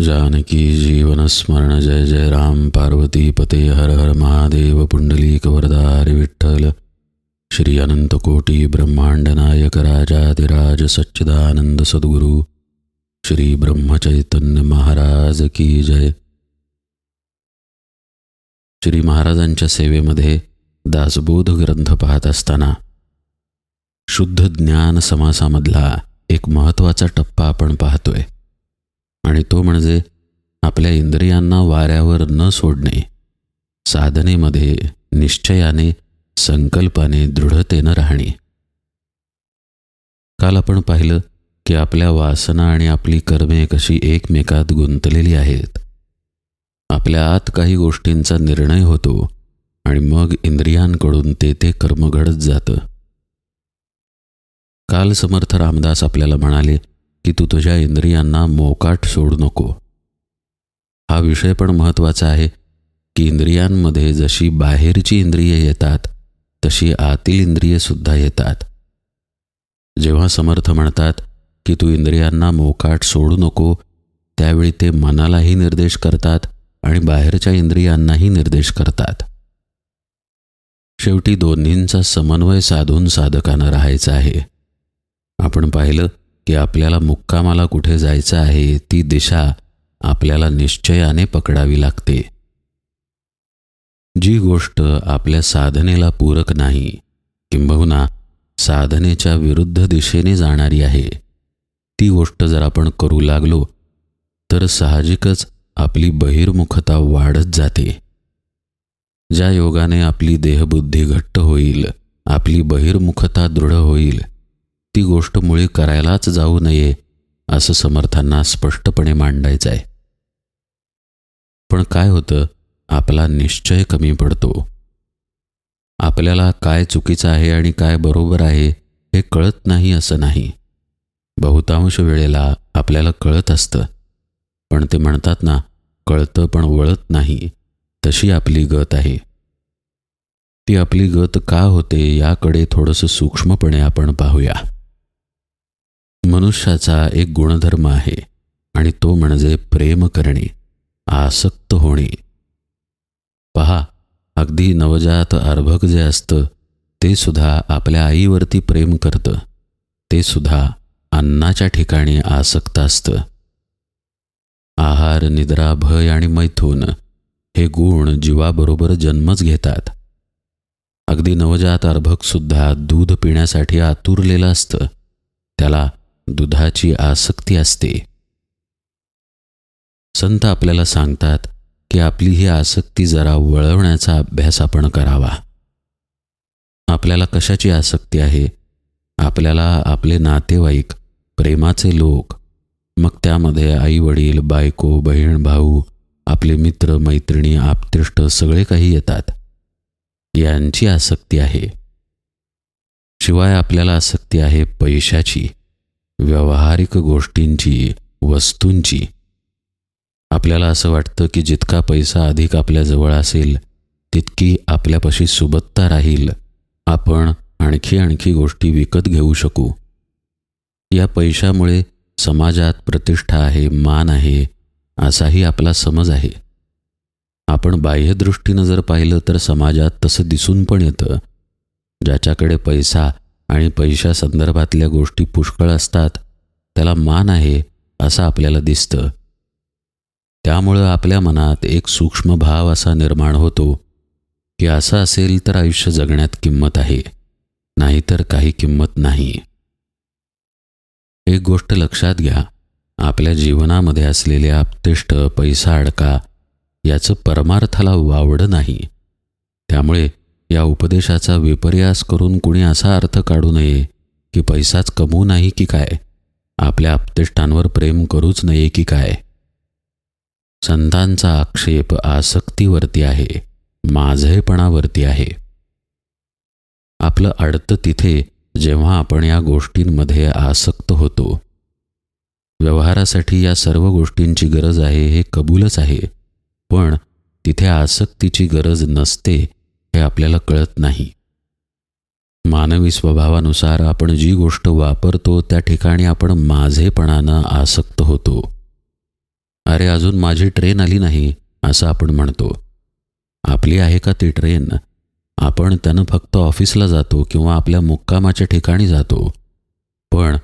जानकी जीवनस्मरण जय जय राम पार्वती पते हर हर महादेव पुंडलीक वरदारी विठ्ठल। श्री अनंतकोटी ब्रह्मांड नायक राजाधिराज सच्चिदानंद सद्गुरु श्री ब्रह्मचैतन्य महाराज की जय। श्री महाराजांच्या सेवेमध्ये दासबोध ग्रंथ पाहत असताना शुद्ध ज्ञान समासामधला एक महत्त्वाचा टप्पा आपण पाहतोय. आणि तो म्हणजे आपल्या इंद्रियांना वाऱ्यावर न सोडणे साधनेमध्ये निश्चयाने संकल्पाने दृढतेनं राहणे. काल आपण पाहिलं की आपल्या वासना आणि आपली कर्मे कशी एकमेकात गुंतलेली आहेत. आपल्या आत काही गोष्टींचा निर्णय होतो आणि मग इंद्रियांकडून ते ते कर्म घडत जातं. काल समर्थ रामदास आपल्याला म्हणाले की तू तुझ्या इंद्रियांना मोकाट सोडू नको. हा विषय पण महत्त्वाचा आहे की इंद्रियांमध्ये जशी बाहेरची इंद्रिये येतात तशी आतील इंद्रियेसुद्धा येतात. जेव्हा समर्थ म्हणतात की तू इंद्रियांना मोकाट सोडू नको त्यावेळी ते मनालाही निर्देश करतात आणि बाहेरच्या इंद्रियांनाही निर्देश करतात. शेवटी दोन्हींचा समन्वय साधून साधकानं राहायचं आहे. आपण पाहिलं की आपल्याला मुक्कामाला कुठे जायचं आहे ती दिशा आपल्याला निश्चयाने पकडावी लागते. जी गोष्ट आपल्या साधनेला पूरक नाही किंबहुना साधनेच्या विरुद्ध दिशेने जाणारी आहे ती गोष्ट जर आपण करू लागलो तर साहजिकच आपली बहिर्मुखता वाढत जाते. ज्या योगाने आपली देहबुद्धी घट्ट होईल आपली बहिर्मुखता दृढ होईल ती गोष्ट मुळी करायलाच जाऊ नये असं समर्थांना स्पष्टपणे मांडायचं आहे पण काय होतं? आपला निश्चय कमी पडतो. आपल्याला काय चुकीचं आहे आणि काय बरोबर आहे हे कळत नाही असं नाही. बहुतांश वेळेला आपल्याला कळत असतं. पण ते म्हणतात ना कळतं पण वळत नाही. तशी आपली गत आहे. ती आपली गत का होते याकडे थोडंसं सूक्ष्मपणे आपण पाहूया. मनुष्याचा एक गुणधर्म आहे आणि तो म्हणजे प्रेम करणे आसक्त होणे. पहा अगदी नवजात अर्भक जे असतं ते सुद्धा आपल्या आईवरती प्रेम करतं. ते सुद्धा अन्नाच्या ठिकाणी आसक्त असतं. आहार निद्रा भय आणि मैथून हे गुण जीवाबरोबर जन्मच घेतात. अगदी नवजात अर्भकसुद्धा दूध पिण्यासाठी आतुरलेलं असतं. त्याला दुधाची आसक्ती असते. संत आपल्याला सांगतात की आपली ही आसक्ती जरा वळवण्याचा अभ्यास आपण करावा. आपल्याला कशाची आसक्ती आहे? आपल्याला आपले नातेवाईक प्रेमाचे लोक मग त्यामध्ये आई वडील बायको बहीण भाऊ आपले मित्र मैत्रिणी आपतिष्ट सगळे काही येतात. यांची आसक्ती आहे. शिवाय आपल्याला आसक्ती आहे पैशाची. व्यावहारिक गोष्टींची वस्तूंची. आपल्याला असं वाटतं की जितका पैसा अधिक आपल्याजवळ असेल तितकी आपल्यापाशी सुबत्ता राहील. आपण आणखी आणखी गोष्टी विकत घेऊ शकू. या पैशामुळे समाजात प्रतिष्ठा आहे मान आहे असाही आपला समज आहे. आपण बाह्यदृष्टीनं जर पाहिलं तर समाजात तसं दिसून पण येतं. ज्याच्याकडे पैसा आणि पैशा संदर्भातल्या गोष्टी पुष्कळ असतात त्याला मान आहे असं आपल्याला दिसतं. त्यामुळं आपल्या मनात एक सूक्ष्म भाव असा निर्माण होतो की असं असेल तर आयुष्य जगण्यात किंमत आहे नाहीतर काही किंमत नाही. एक गोष्ट लक्षात घ्या आपल्या जीवनामध्ये असलेले आपतिष्ट पैसा अडका याचं परमार्थाला वावडं नाही. त्यामुळे या उपदेशाचा विपर्यास करून कुणी असा अर्थ काढू नये की पैसाच कमवू नाही की काय? आपल्या आपतिष्टांवर प्रेम करूच नये की काय? संतांचा आक्षेप आसक्तीवरती आहे माझेपणावरती आहे. आपलं अडतं तिथे जेव्हा आपण या गोष्टींमध्ये आसक्त होतो. व्यवहारासाठी या सर्व गोष्टींची गरज आहे हे कबूलच आहे पण तिथे आसक्तीची गरज नसते हे आपल्याला कळत नाही. मानवी स्वभावानुसार आपण जी गोष्ट वापरतो त्या ठिकाणी आपण माझेपणानं आसक्त होतो. अरे अजून माझी ट्रेन आली नाही असं आपण म्हणतो. आपली आहे का ती ट्रेन? आपण त्यानं फक्त ऑफिसला जातो किंवा आपल्या मुक्कामाच्या ठिकाणी जातो. पण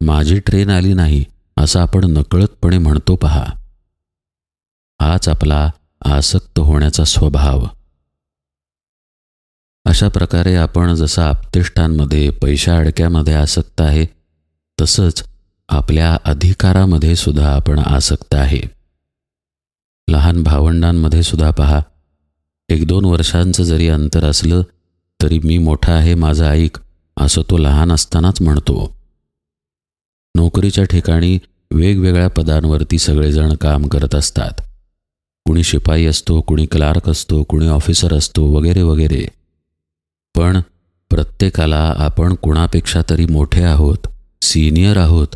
माझी ट्रेन आली नाही असं आपण नकळतपणे म्हणतो पहा. हाच आपला आसक्त होण्याचा स्वभाव. अशा प्रकारे आपण जसं आपतिष्टांमध्ये पैशा अडक्यामध्ये आसक्त आहे तसंच आपल्या अधिकारामध्ये सुद्धा आपण आसक्त आहे. लहान भावंडांमध्ये सुद्धा पहा एक दोन वर्षांचं जरी अंतर असलं तरी मी मोठा आहे माझं ऐक असं तो लहान असतानाच म्हणतो. नोकरीच्या ठिकाणी वेगवेगळ्या पदांवरती सगळेजण काम करत असतात. कुणी शिपाई असतो कुणी क्लार्क असतो कुणी ऑफिसर असतो वगैरे वगैरे. पण प्रत्येकाला आपण कुणापेक्षा तरी मोठे आहोत सिनियर आहोत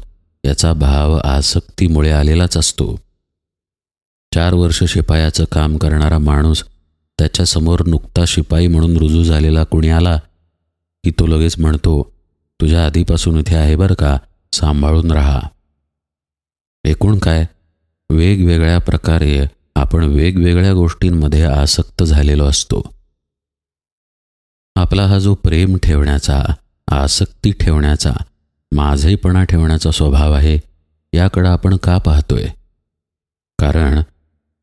याचा भाव आसक्तीमुळे आलेलाच असतो. चार वर्ष शिपायाचं काम करणारा माणूस त्याच्यासमोर नुकता शिपाई म्हणून रुजू झालेला कुणी आला की तो लगेच म्हणतो तुझ्या आधीपासून इथे आहे बरं का सांभाळून राहा. एकूण काय वेगवेगळ्या प्रकारे आपण वेगवेगळ्या गोष्टींमध्ये आसक्त झालेलो असतो. आपला हा जो प्रेम ठेवण्याचा आसक्ती ठेवण्याचा माझेपणा ठेवण्याचा स्वभाव आहे याकडं आपण का पाहतोय? कारण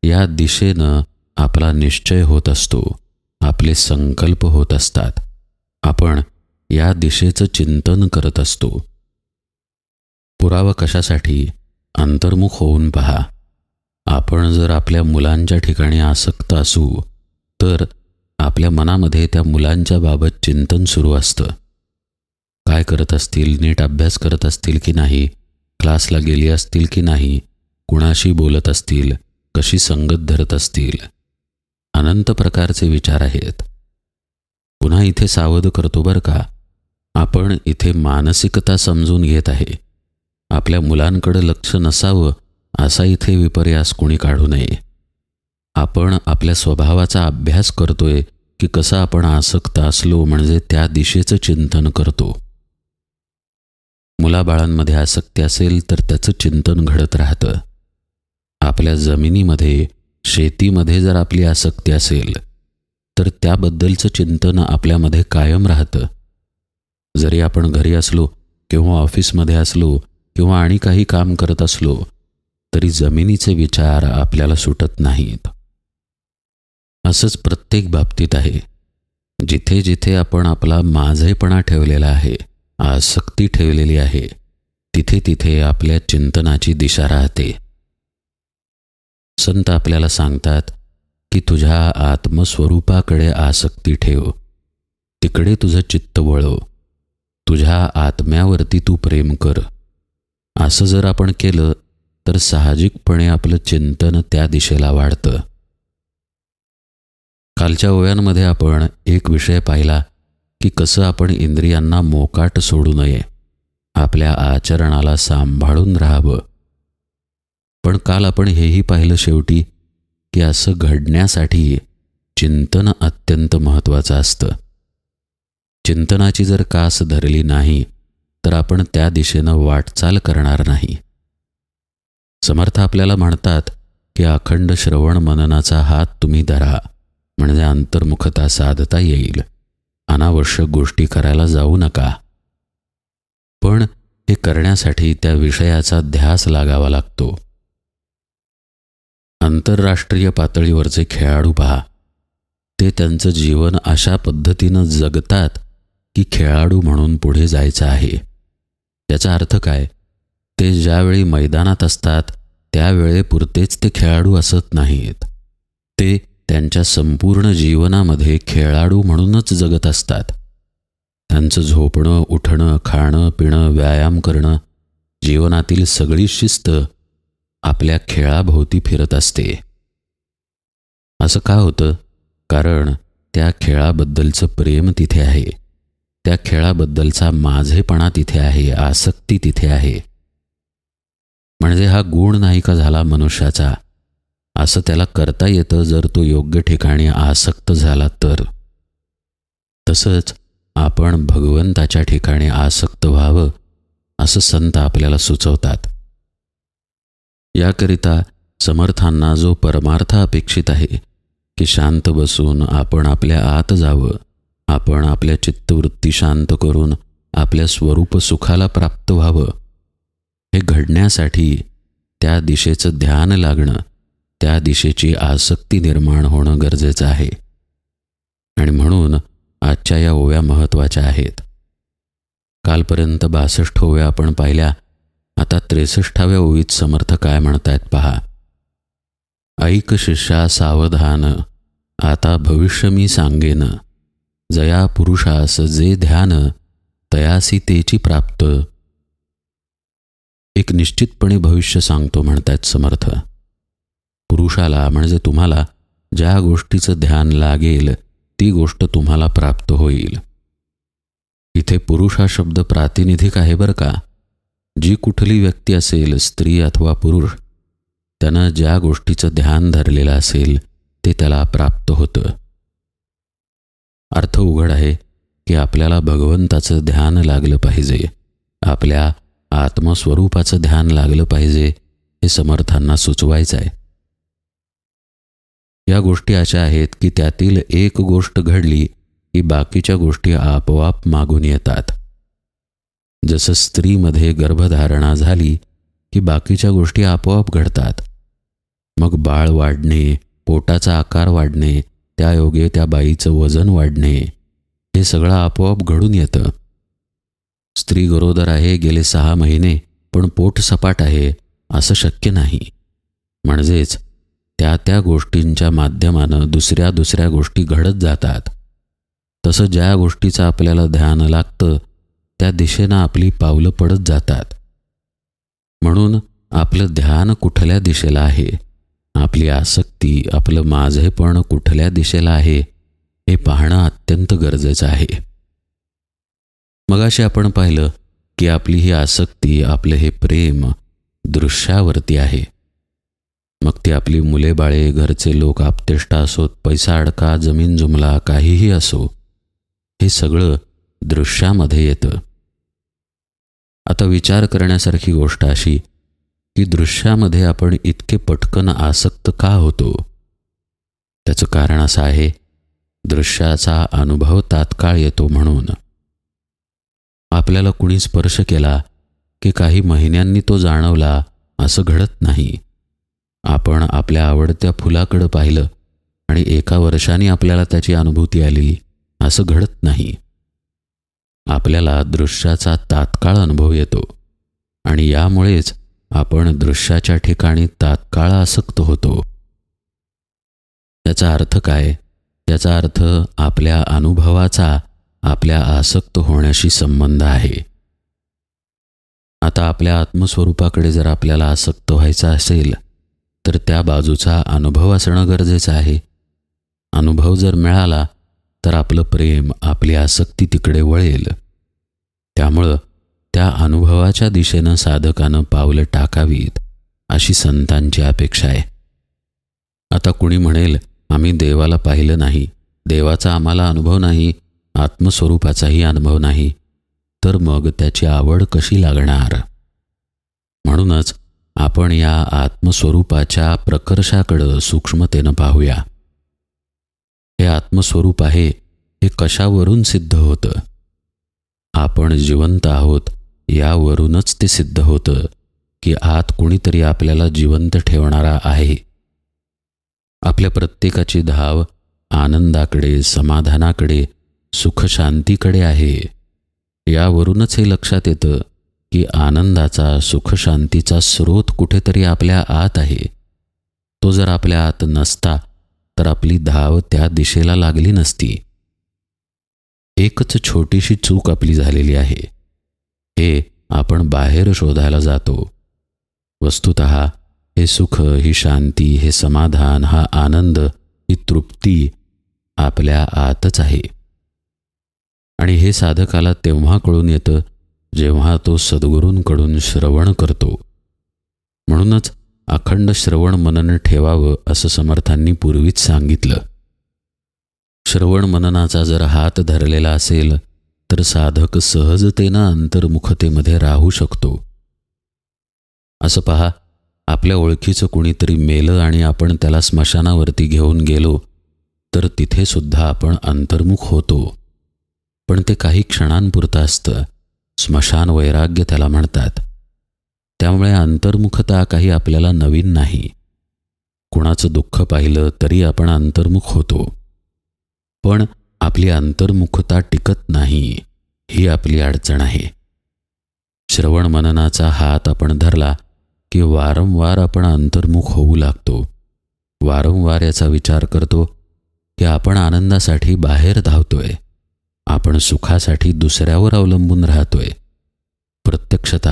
या दिशेनं आपला निश्चय होत असतो आपले संकल्प होत असतात आपण या दिशेचं चिंतन करत असतो. पुरावा कशासाठी? अंतर्मुख होऊन पहा. आपण जर आपल्या मुलांच्या ठिकाणी आसक्त असू तर आपल्या मनामध्ये त्या मुलांच्या बाबत चिंतन सुरू असतं. काय करत असतील नीट अभ्यास करत असतील की नाही क्लासला गेली असतील की नाही कुणाशी बोलत असतील कशी संगत धरत असतील? अनंत प्रकारचे विचार आहेत. पुन्हा इथे सावध करतो बरं का आपण इथे मानसिकता समजून घेत आहे. आपल्या मुलांकडे लक्ष नसावं असा इथे विपर्यास कोणी काढू नये. आपण आपल्या स्वभावाचा अभ्यास करतोय की कसं आपण आसक्त असलो म्हणजे त्या दिशेचं चिंतन करतो. मुलाबाळांमध्ये आसक्ती असेल तर त्याचं चिंतन घडत राहतं. आपल्या जमिनीमध्ये शेतीमध्ये जर आपली आसक्ती असेल तर त्याबद्दलचं चिंतन आपल्यामध्ये कायम राहतं. जरी आपण घरी असलो किंवा ऑफिसमध्ये असलो किंवा आणि काही काम करत असलो तरी जमिनीचे विचार आपल्याला सुटत नाहीत. असंच प्रत्येक बाबतीत आहे. जिथे जिथे आपण आपला माझेपणा ठेवलेला आहे आसक्ती ठेवलेली आहे तिथे तिथे आपल्या चिंतनाची दिशा राहते. संत आपल्याला सांगतात की तुझ्या आत्मस्वरूपाकडे आसक्ती ठेव. तिकडे तुझं चित्त वळव. तुझ्या आत्म्यावरती तू प्रेम कर. असं जर आपण केलं तर साहजिकपणे आपलं चिंतन त्या दिशेला वाढतं. कालच्या ओव्यांमध्ये आपण एक विषय पाहिला की कसं आपण इंद्रियांना मोकाट सोडू नये आपल्या आचरणाला सांभाळून राहावं. पण काल आपण हेही पाहिलं शेवटी की असं घडण्यासाठी चिंतन अत्यंत महत्त्वाचं असतं. चिंतनाची जर कास धरली नाही तर आपण त्या दिशेनं वाटचाल करणार नाही. समर्थ आपल्याला म्हणतात की अखंड श्रवण मननाचा हात तुम्ही धरा. म्हणजे अंतर्मुखता साधता येईल. अनावश्यक गोष्टी करायला जाऊ नका. पण हे करण्यासाठी त्या विषयाचा ध्यास लागावा लागतो. आंतरराष्ट्रीय पातळीवरचे खेळाडू पहा. ते त्यांचं जीवन अशा पद्धतीनं जगतात की खेळाडू म्हणून पुढे जायचं आहे. त्याचा अर्थ काय? ते ज्यावेळी मैदानात असतात त्यावेळेपुरतेच ते खेळाडू असत नाहीत. ते त्यांच्या संपूर्ण जीवनामध्ये खेळाडू म्हणूनच जगत असतात. त्यांचं झोपणं उठणं खाणं पिणं व्यायाम करणं जीवनातील सगळी शिस्त आपल्या खेळाभोवती फिरत असते. असं का होतं? कारण त्या खेळाबद्दलचं प्रेम तिथे आहे. त्या खेळाबद्दलचा माझेपणा तिथे आहे आसक्ती तिथे आहे. म्हणजे हा गुण नाही का झाला मनुष्याचा? असं त्याला करता येतं जर तो योग्य ठिकाणी आसक्त झाला तर. तसंच आपण भगवंताच्या ठिकाणी आसक्त व्हावं असं संत आपल्याला सुचवतात. याकरिता समर्थांना जो परमार्थ अपेक्षित आहे की शांत बसून आपण आपल्या आत जावं आपण आपल्या चित्तवृत्ती शांत करून आपल्या स्वरूप सुखाला प्राप्त व्हावं हे घडण्यासाठी त्या दिशेचं ध्यान लागणं त्या दिशेची आसक्ती निर्माण होणं गरजेचं आहे. आणि म्हणून आजच्या या ओव्या महत्त्वाच्या आहेत. कालपर्यंत बासष्ट ओव्या आपण पाहिल्या आता त्रेसष्टाव्या ओवीत समर्थ काय म्हणतायत पहा. ऐक शिष्या सावधान आता भविष्य मी सांगेन. जया पुरुषास जे ध्यान तयासी तेची प्राप्त. एक निश्चितपणे भविष्य सांगतो म्हणतायत समर्थ. पुरुषाला म्हणजे तुम्हाला ज्या गोष्टीचं ध्यान लागेल ती गोष्ट तुम्हाला प्राप्त होईल. इथे पुरुष हा शब्द प्रातिनिधिक आहे बरं का? जी कुठली व्यक्ती असेल स्त्री अथवा पुरुष त्यानं ज्या गोष्टीचं ध्यान धरलेलं असेल ते त्याला प्राप्त होतं. अर्थ उघड आहे की आपल्याला भगवंताचं ध्यान लागलं पाहिजे. आपल्या आत्मस्वरूपाचं ध्यान लागलं पाहिजे हे समर्थांना सुचवायचं आहे या गोष्टी अशा आहेत की त्यातील एक गोष्ट घडली की बाकीच्या गोष्टी आपोआप मागून येतात. जसं स्त्रीमध्ये गर्भधारणा झाली की बाकीच्या गोष्टी आपोआप घडतात. मग बाळ वाढणे पोटाचा आकार वाढणे त्या योगे त्या बाईचं वजन वाढणे हे सगळं आपोआप घडून येतं. स्त्री गरोदर आहे गेले सहा महिने पण पोट सपाट आहे असं शक्य नाही. म्हणजेच त्या त्या गोष्टींच्या माध्यमानं दुसऱ्या दुसऱ्या गोष्टी घडत जातात. तसं ज्या गोष्टीचं आपल्याला ध्यान लागतं त्या दिशेनं आपली पावलं पडत जातात. म्हणून आपलं ध्यान कुठल्या दिशेला आहे? आपली आसक्ती आपलं माझेपण कुठल्या दिशेला आहे? हे पाहणं अत्यंत गरजेचं आहे. मगाशी आपण पाहिलं की आपली ही आसक्ती आपलं हे प्रेम दृश्यावरती आहे. मग ती आपली मुले बाळे घरचे लोक आपतेष्टा असोत पैसा अडका जमीन जुमला काहीही असो हे सगळं दृश्यामध्ये येतं. आता विचार करण्यासारखी गोष्ट अशी की दृश्यामध्ये आपण इतके पटकन आसक्त का होतो? त्याचं कारण असं आहे दृश्याचा अनुभव तात्काळ येतो म्हणून. आपल्याला कुणी स्पर्श केला की काही महिन्यांनी तो जाणवला असं घडत नाही. आपण आपल्या आवडत्या फुलाकडं पाहिलं आणि एका वर्षाने आपल्याला त्याची अनुभूती आली असं घडत नाही. आपल्याला दृश्याचा तात्काळ अनुभव येतो आणि यामुळेच आपण दृश्याच्या ठिकाणी तात्काळ आसक्त होतो. त्याचा अर्थ काय? त्याचा अर्थ आपल्या अनुभवाचा आपल्या आसक्त होण्याशी संबंध आहे. आता आपल्या आत्मस्वरूपाकडे जर आपल्याला आसक्त व्हायचं असेल तर त्या बाजूचा अनुभव असणं गरजेचं आहे. अनुभव जर मिळाला तर आपलं प्रेम आपली आसक्ती तिकडे वळेल. त्यामुळं त्या अनुभवाच्या दिशेनं साधकानं पावलं टाकावीत अशी संतांची अपेक्षा आहे. आता कुणी म्हणेल आम्ही देवाला पाहिलं नाही. देवाचा आम्हाला अनुभव नाही आत्मस्वरूपाचाही अनुभव नाही. तर मग त्याची आवड कशी लागणार? म्हणूनच आपण या आत्मस्वरूपाच्या प्रकर्षाकडं सूक्ष्मतेनं पाहूया. हे आत्मस्वरूप आहे हे कशावरून सिद्ध होतं? आपण जिवंत आहोत यावरूनच ते सिद्ध होतं की आत कुणीतरी आपल्याला जिवंत ठेवणारा आहे. आपल्या प्रत्येकाची धाव आनंदाकडे समाधानाकडे सुखशांतीकडे आहे. यावरूनच हे लक्षात येतं की आनंदाचा सुखशांतीचा स्रोत कुठेतरी आपल्या आत आहे. तो जर आपल्या आत नसता तर आपली धाव त्या दिशेला लागली नसती. एकच छोटीशी चूक आपली झालेली आहे. हे आपण बाहेर शोधायला जातो. वस्तुत हे सुख ही शांती हे समाधान हा आनंद ही तृप्ती आपल्या आतच आहे. आणि हे साधकाला तेव्हा कळून येतं जेव्हा तो सद्गुरूंकडून श्रवण करतो. म्हणूनच अखंड श्रवण मनन ठेवावं असं समर्थांनी पूर्वीच सांगितलं. श्रवण मननाचा जर हात धरलेला असेल तर साधक सहजतेनं अंतर्मुखतेमध्ये राहू शकतो. असं पहा आपल्या ओळखीचं कुणीतरी मेलं आणि आपण त्याला स्मशानावरती घेऊन गेलो तर तिथे सुद्धा आपण अंतर्मुख होतो. पण ते काही क्षणांपुरतं असतं. स्मशान वैराग्य त्याला म्हणतात. त्यामुळे अंतर्मुखता काही आपल्याला नवीन नाही. कुणाचं दुःख पाहिलं तरी आपण अंतर्मुख होतो. पण आपली अंतर्मुखता टिकत नाही ही आपली अडचण आहे. श्रवण मननाचा हात आपण धरला की वारंवार आपण अंतर्मुख होऊ लागतो. वारंवार याचा विचार करतो की आपण आनंदासाठी बाहेर धावतोय. आपण सुखासाठी दुसऱ्यावर अवलंबून राहतोय. प्रत्यक्षत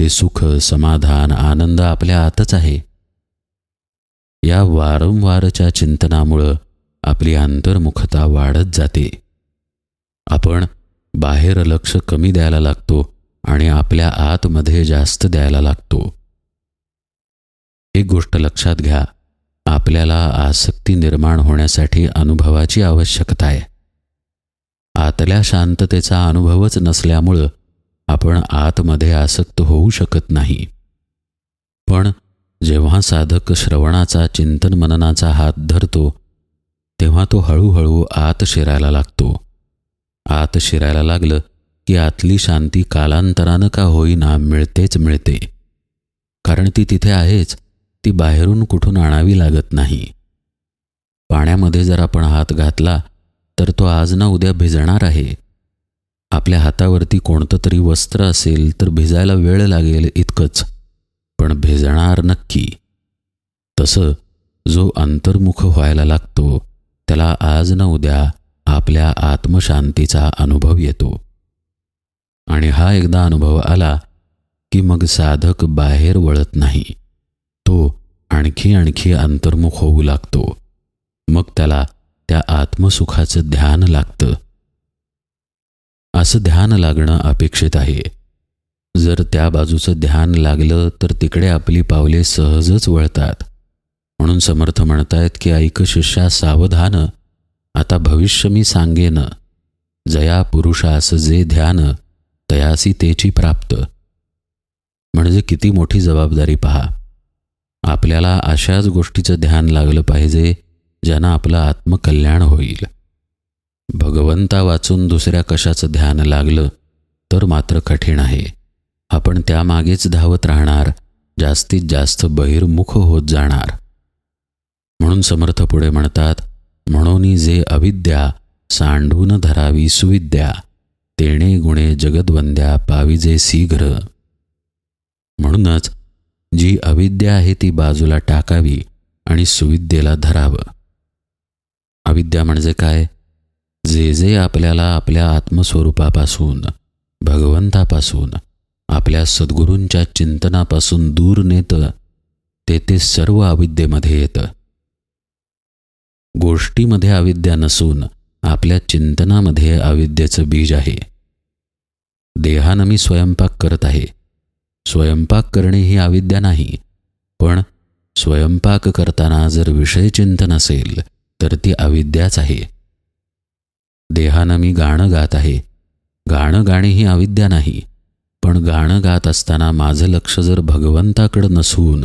ते सुख समाधान आनंद आपल्या आतच आहे. या वारंवारच्या चिंतनामुळं आपली अंतर्मुखता वाढत जाते. आपण बाहेर लक्ष कमी द्यायला लागतो आणि आपल्या आतमध्ये जास्त द्यायला लागतो. एक गोष्ट लक्षात घ्या आपल्याला आसक्ती निर्माण होण्यासाठी अनुभवाची आवश्यकता आहे. आतल्या शांततेचा अनुभवच नसल्यामुळं आपण आतमध्ये आसक्त होऊ शकत नाही. पण जेव्हा साधक श्रवणाचा चिंतन मननाचा हात धरतो तेव्हा तो हळूहळू आत शिरायला लागतो. आत शिरायला लागलं की आतली शांती कालांतरानं का होईना मिळतेच मिळते. कारण ती तिथे आहेच ती बाहेरून कुठून आणावी लागत नाही. पाण्यामध्ये जर आपण हात घातला तर तो आज ना उद्या भिजणार आहे. आपल्या हातावरती कोणतं तरी वस्त्र असेल तर भिजायला वेळ लागेल इतकंच. पण भिजणार नक्की. तसं जो अंतर्मुख व्हायला लागतो त्याला आज न उद्या आपल्या आत्मशांतीचा अनुभव येतो. आणि हा एकदा अनुभव आला की मग साधक बाहेर वळत नाही. तो आणखी आणखी अंतर्मुख होऊ लागतो. मग त्याला त्या आत्मसुखाचं ध्यान लागतं. असं ध्यान लागणं अपेक्षित आहे. जर त्या बाजूचं ध्यान लागलं तर तिकडे आपली पावले सहजच वळतात. म्हणून समर्थ म्हणतायत की ऐक शिष्या सावधान आता भविष्य मी सांगेन. जया पुरुषास जे ध्यान तयासी तेची प्राप्त. म्हणजे किती मोठी जबाबदारी पहा. आपल्याला अशाच गोष्टीचं ध्यान लागलं पाहिजे ज्यानं आपलं आत्मकल्याण होईल. भगवंता वाचून दुसऱ्या कशाचं ध्यान लागलं तर मात्र कठीण आहे. आपण त्यामागेच धावत राहणार जास्तीत जास्त बहिर्मुख होत जाणार. म्हणून समर्थ पुढे म्हणतात म्हणून जे अविद्या सांडून धरावी सुविद्या तेणे गुणे जगदवंद्या पाविजे शीघ्र. म्हणूनच जी अविद्या आहे ती बाजूला टाकावी आणि सुविद्येला धरावं. अविद्या म्हणजे काय? जे जे आपल्याला आपल्या आत्मस्वरूपापासून भगवंतापासून आपल्या सद्गुरूंच्या चिंतनापासून दूर नेतं ते ते सर्व अविद्येमध्ये येतं. गोष्टीमध्ये अविद्या नसून आपल्या चिंतनामध्ये अविद्येचं बीज आहे. देहानं मी स्वयंपाक करत आहे. स्वयंपाक करणे ही अविद्या नाही पण स्वयंपाक करताना जर विषय चिंतन असेल तर ती अविद्याच आहे. देहानं मी गाणं गात आहे. गाणं गाणे ही अविद्या नाही. पण गाणं गात असताना माझं लक्ष जर भगवंताकडं नसून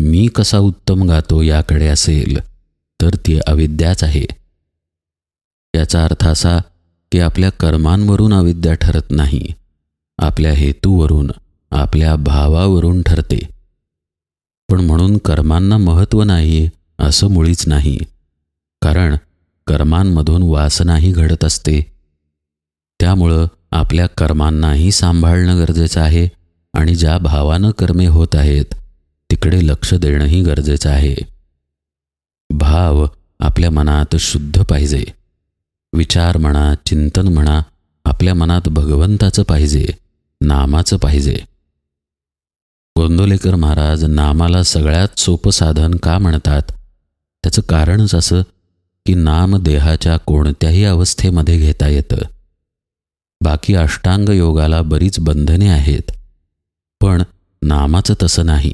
मी कसा उत्तम गातो याकडे असेल तर ती अविद्याच आहे. याचा अर्थ असा की आपल्या कर्मांवरून अविद्या ठरत नाही. आपल्या हेतूवरून आपल्या भावावरून ठरते. पण म्हणून कर्मांना महत्त्व नाही असं मुळीच नाही. कारण कर्मांमधून वासनाही घडत असते. त्यामुळं आपल्या कर्मांनाही सांभाळणं गरजेचं आहे आणि ज्या भावानं कर्मे होत आहेत तिकडे लक्ष देणंही गरजेचं आहे. भाव आपल्या मनात शुद्ध पाहिजे. विचार म्हणा चिंतन म्हणा आपल्या मनात भगवंताचं पाहिजे नामाचं पाहिजे. गोंदोलेकर महाराज नामाला सगळ्यात सोपं साधन का म्हणतात? त्याचं कारणच असं की नाम देहाच्या कोणत्याही अवस्थेमध्ये घेता येतं. बाकी अष्टांग योगाला बरीच बंधने आहेत. पण नामाचं तसं नाही.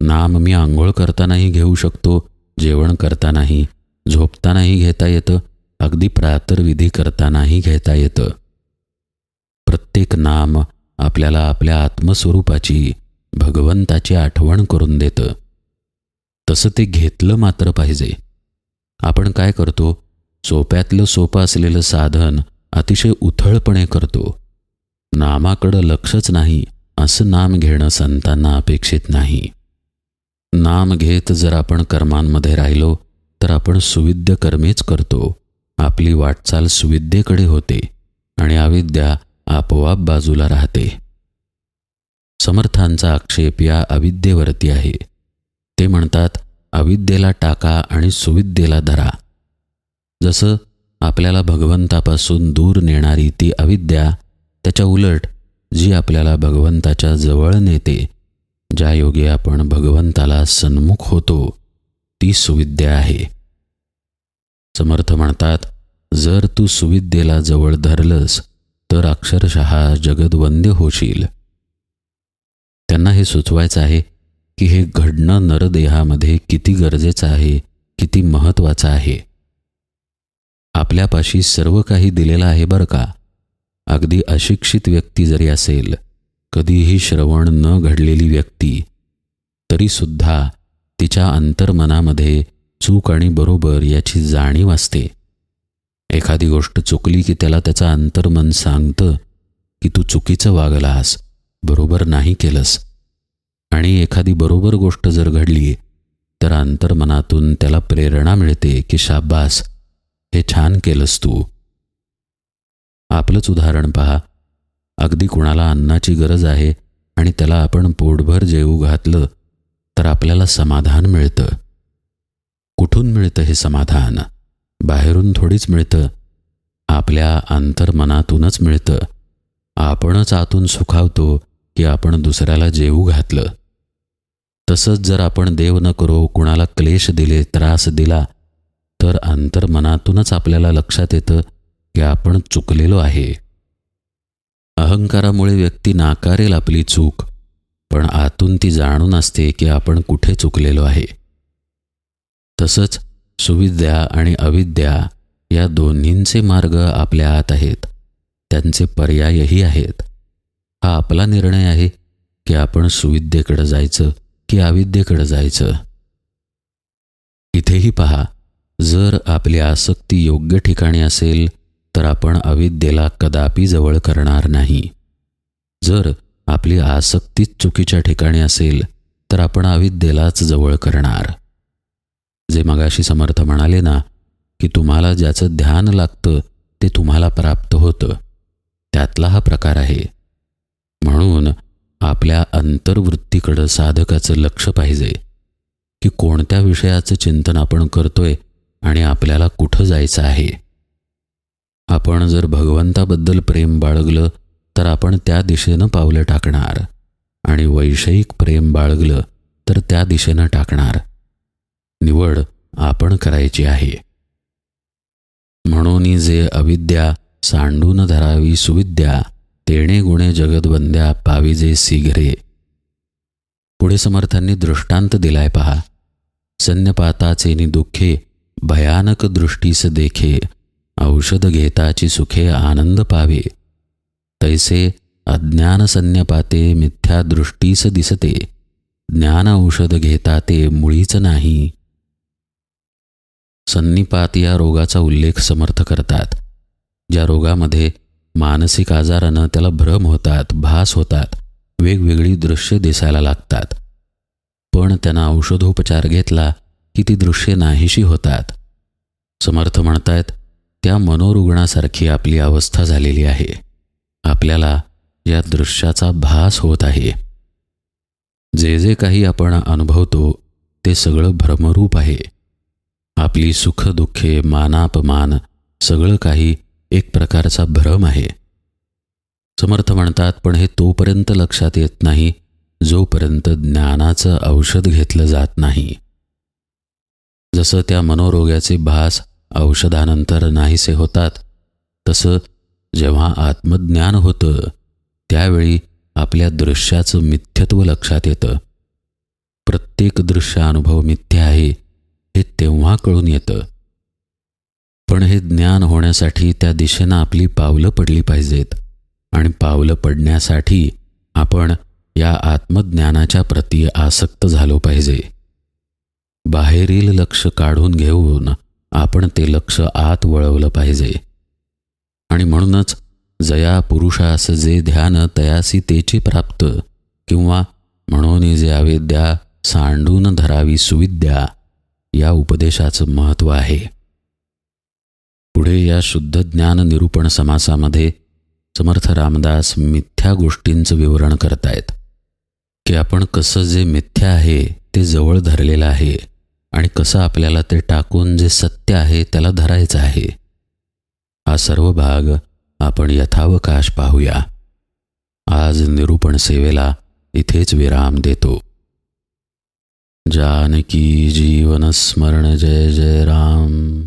नाम मी आंघोळ करतानाही घेऊ शकतो जेवण करतानाही झोपतानाही घेता येतं अगदी प्रातर्विधी करतानाही घेता येतं. प्रत्येक नाम आपल्याला आपल्या आत्मस्वरूपाची भगवंताची आठवण करून देतं. तसं ते घेतलं मात्र पाहिजे. आपण काय करतो? सोप्यातलं सोपं असलेलं साधन अतिशय उथळपणे करतो. नामाकडं लक्षच नाही असं नाम घेणं संतांना अपेक्षित नाही. नाम घेत जर आपण कर्मांमध्ये राहिलो तर आपण सुविद्य कर्मेच करतो. आपली वाटचाल सुविद्येकडे होते आणि अविद्या आपोआप बाजूला राहते. समर्थांचा आक्षेप या अविद्येवरती आहे. ते म्हणतात अविद्येला टाका आणि सुविद्येला धरा. जसं आपल्याला भगवंतापासून दूर नेणारी ती अविद्या त्याच्या उलट जी आपल्याला भगवंताच्या जवळ नेते ज्या योगे आपण भगवंताला सन्मुख होतो ती सुविद्या आहे. समर्थ म्हणतात जर तू सुविद्येला जवळ धरलंस तर अक्षरशः जगदवंद्य होशील. त्यांना हे सुचवायचं आहे की हे घडणं नरदेहामध्ये किती गरजेचं आहे किती महत्त्वाचं आहे? आपल्यापाशी सर्व काही दिलेलं आहे बरं का? अगदी अशिक्षित व्यक्ती जरी असेल कधीही श्रवण न घडलेली व्यक्ती तरीसुद्धा तिच्या अंतर्मनामध्ये चूक आणि बरोबर याची जाणीव असते. एखादी गोष्ट चुकली की त्याला त्याचं अंतर्मन सांगतं की तू चुकीचं वागलास बरोबर नाही केलंस आणि एखादी बरोबर गोष्ट जर घडली तर अंतर्मनातून त्याला प्रेरणा मिळते की शाबास हे छान केलंस तू. आपलंच उदाहरण पहा. अगदी कुणाला अन्नाची गरज आहे आणि त्याला आपण पोटभर जेवू घातलं तर आपल्याला समाधान मिळतं. कुठून मिळतं हे समाधान? बाहेरून थोडीच मिळतं. आपल्या अंतर्मनातूनच मिळतं. आपणच आतून सुखावतो की आपण दुसऱ्याला जेवू घातलं. तसंच जर आपण देव न करो कुणाला क्लेश दिले त्रास दिला तर अंतर्मनातूनच आपल्याला लक्षात येतं की आपण चुकलेलो आहे. अहंकारामुळे व्यक्ती नाकारेल आपली चूक पण आतून ती जाणून असते की आपण कुठे चुकलेलो आहे. तसंच सुविद्या आणि अविद्या या दोन्हींचे मार्ग आपल्या आत आहेत. त्यांचे पर्यायही आहेत. हा आपला निर्णय आहे की आपण सुविद्येकडं जायचं की अविद्येकडे जायचं. इथेही पहा जर आपली आसक्ती योग्य ठिकाणी असेल तर आपण अविद्येला कदापि जवळ करणार नाही. जर आपली आसक्तीच चुकीच्या ठिकाणी असेल तर आपण अविद्येलाच जवळ करणार. जे मगाशी समर्थ म्हणाले ना की तुम्हाला ज्याचं ध्यान लागतं ते तुम्हाला प्राप्त होतं. त्यातला हा प्रकार आहे. म्हणून आपल्या अंतर्वृत्तीकडं साधकाचं लक्ष पाहिजे की कोणत्या विषयाचं चिंतन आपण करतोय आणि आपल्याला कुठं जायचं आहे. आपण जर भगवंताबद्दल प्रेम बाळगलं तर आपण त्या दिशेनं पावलं टाकणार. आणि वैषयिक प्रेम बाळगलं तर त्या दिशेनं टाकणार. निवड आपण करायची आहे. म्हणून जे अविद्या सांडून धरावी सुविद्या तेणे गुणे जगदबंद्या पाविजे सिघरे. पुढे समर्थांनी दृष्टांत दिलाय पहा. सन्यपाताचे नि दुःखे भयानक दृष्टीस देखे औषध घेताची सुखे आनंद पावे. तैसे अज्ञान सन्यपाते मिथ्या दृष्टीस दिसते. ज्ञान औषध घेता ते मुळीच नाही. सन्निपात या रोगाचा उल्लेख समर्थ करतात. ज्या रोगामध्ये मानसिक आजारानं त्याला भ्रम होतात भास होतात वेगवेगळी दृश्य दिसायला लागतात. पण त्यांना औषधोपचार घेतला की ती दृश्ये नाहीशी होतात. समर्थ म्हणतायत त्या मनोरुग्णासारखी आपली अवस्था झालेली आहे. आपल्याला या दृश्याचा भास होत आहे. जे जे काही आपण अनुभवतो ते सगळं भ्रमरूप आहे. आपली सुखदुःखे मानापमान सगळं काही एक प्रकारचा भ्रम आहे. समर्थ म्हणतात पण हे तोपर्यंत लक्षात येत नाही जोपर्यंत ज्ञानाचं औषध घेतलं जात नाही. जसं त्या मनोरोग्याचे भास औषधानंतर नाहीसे होतात तसं जेव्हा आत्मज्ञान होतं त्यावेळी आपल्या दृश्याचं मिथ्यत्व लक्षात येतं. प्रत्येक दृश्य अनुभव मिथ्य आहे हे तेव्हा कळून येतं. पण हे ज्ञान होण्यासाठी त्या दिशेनं आपली पावलं पडली पाहिजेत. आणि पावलं पडण्यासाठी आपण या आत्मज्ञानाच्या प्रती आसक्त झालो पाहिजे. बाहेरील लक्ष काढून घेऊन आपण ते लक्ष आत वळवलं पाहिजे. आणि म्हणूनच जया पुरुषास जे ध्यान तयासी तेची प्राप्त किंवा म्हणून जे अविद्या सांडून धरावी सुविद्या या उपदेशाचं महत्त्व आहे. पुढे या शुद्ध ज्ञान निरूपण समासामध्ये समर्थ रामदास मिथ्या गोष्टींचं विवरण करतायत. की आपण कसं जे मिथ्या आहे ते जवळ धरलेलं आहे आणि कसं आपल्याला ते टाकून जे सत्य आहे त्याला धरायचं आहे. हा सर्व भाग आपण यथावकाश पाहूया. आज निरूपण सेवेला इथेच विराम देतो. जानकी जीवन स्मरण जय जय राम.